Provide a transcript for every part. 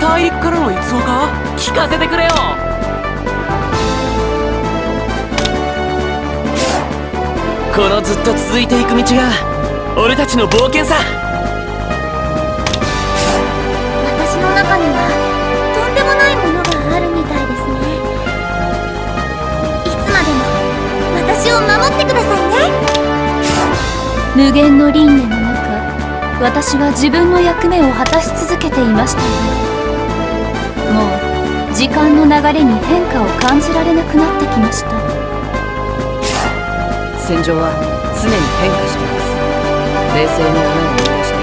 大陸からの逸話か聞かせてくれよ。このずっと続いていく道が俺たちの冒険さ。私の中にはとんでもないものがあるみたいですね。いつまでも私を守ってくださいね。無限の輪廻私は自分の役目を果たし続けていました。がもう時間の流れに変化を感じられなくなってきました。戦場は常に変化しています。冷静に穴を見出して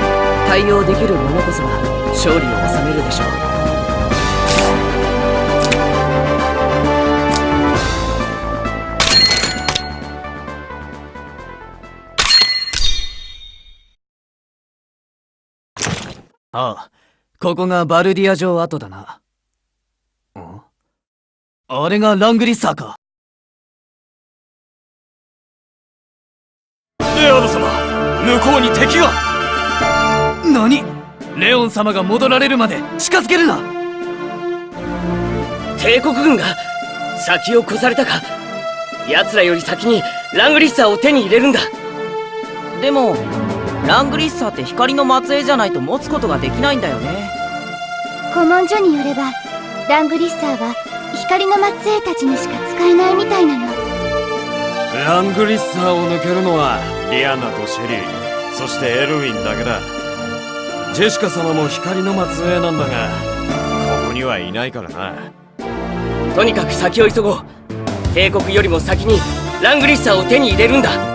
対応できる者こそが勝利を収めるでしょう。ああここがバルディア城跡だな。ん？あれがラングリッサーか。レオド様向こうに敵が。何？レオン様が戻られるまで近づけるな。帝国軍が先を越されたか。奴らより先にラングリッサーを手に入れるんだ。でもラングリッサーって光の末裔じゃないと持つことができないんだよね。古文書によればラングリッサーは光の末裔たちにしか使えないみたいなの。ラングリッサーを抜けるのはリアナとシェリーそしてエルウィンだけだ。ジェシカ様も光の末裔なんだがここにはいないからな。とにかく先を急ごう。帝国よりも先にラングリッサーを手に入れるんだ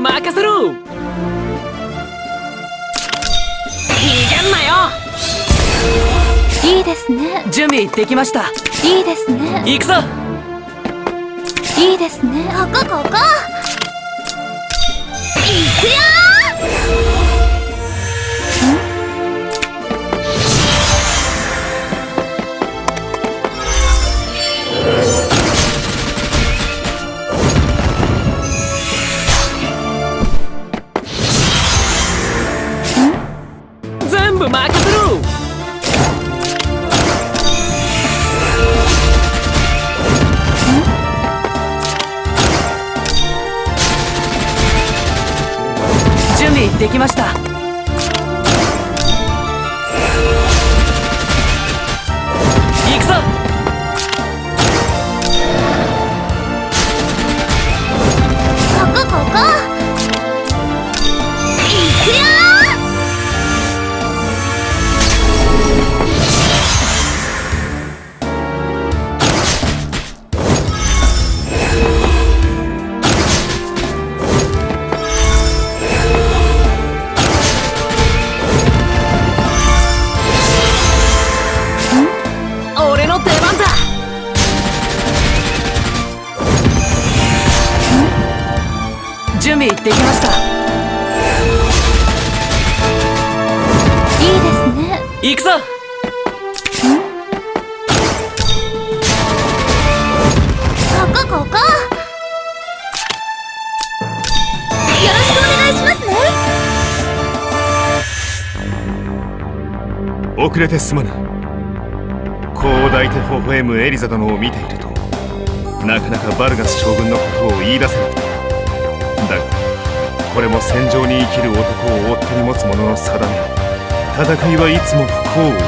部任せろ。逃げんなよ。いいですね。準備できました。いいですね。行くぞ。いいですね。ここここ。行くよ準備できました。準備できました。いいですね。行くぞ。ここここ。よろしくお願いしますね。遅れてすまぬ。こう抱いて微笑むエリザ殿を見ているとなかなかバルガス将軍のことを言い出せなくてだがこれも戦場に生きる男を追ってに持つ者の定め戦いはいつも不幸を生む。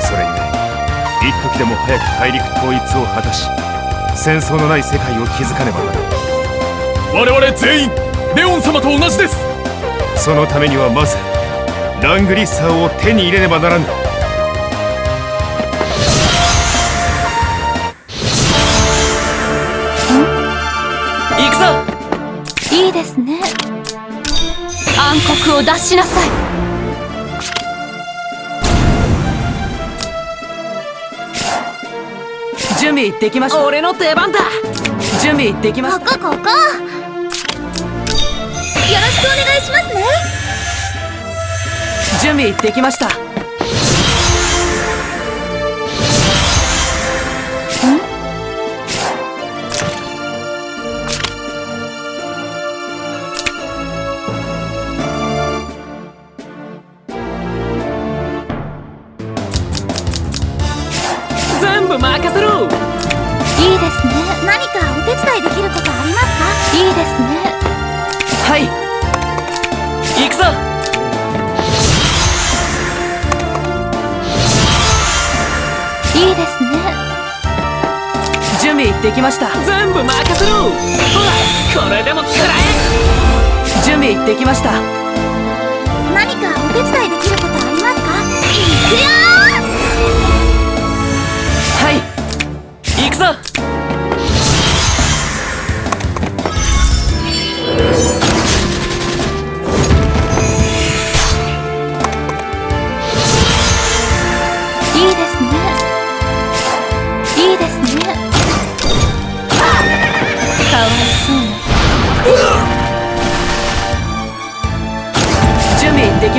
それゆえ一時でも早く大陸統一を果たし戦争のない世界を築かねばならん。我々全員レオン様と同じです。そのためにはまずラングリッサーを手に入れねばならぬですね。暗黒を出しなさい。準準備できました？俺の出番だ。準備できましここここ。よろしくお願いしますね。た準備できました全部任せろ。いいですね。何かお手伝いできることありますか？いいですね。はい。行くぞ。いいですね。準備できました。全部任せろ。ほらこれでも食らえ。準備できました。何かお手伝いで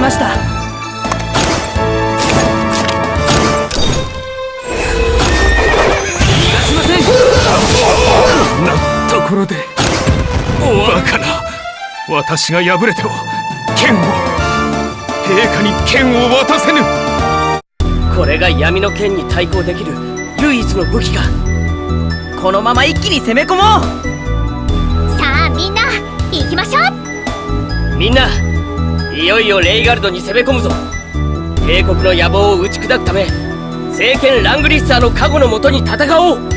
ました。逃がしませんこんなところで。バカな。私が敗れては剣を。陛下に剣を渡せぬ。これが闇の剣に対抗できる唯一の武器かこのまま一気に攻め込もさあみんな行きましょうう。みんないよいよレイガルドに攻め込むぞ。帝国の野望を打ち砕くため聖剣ラングリッサーの加護のもとに戦おう。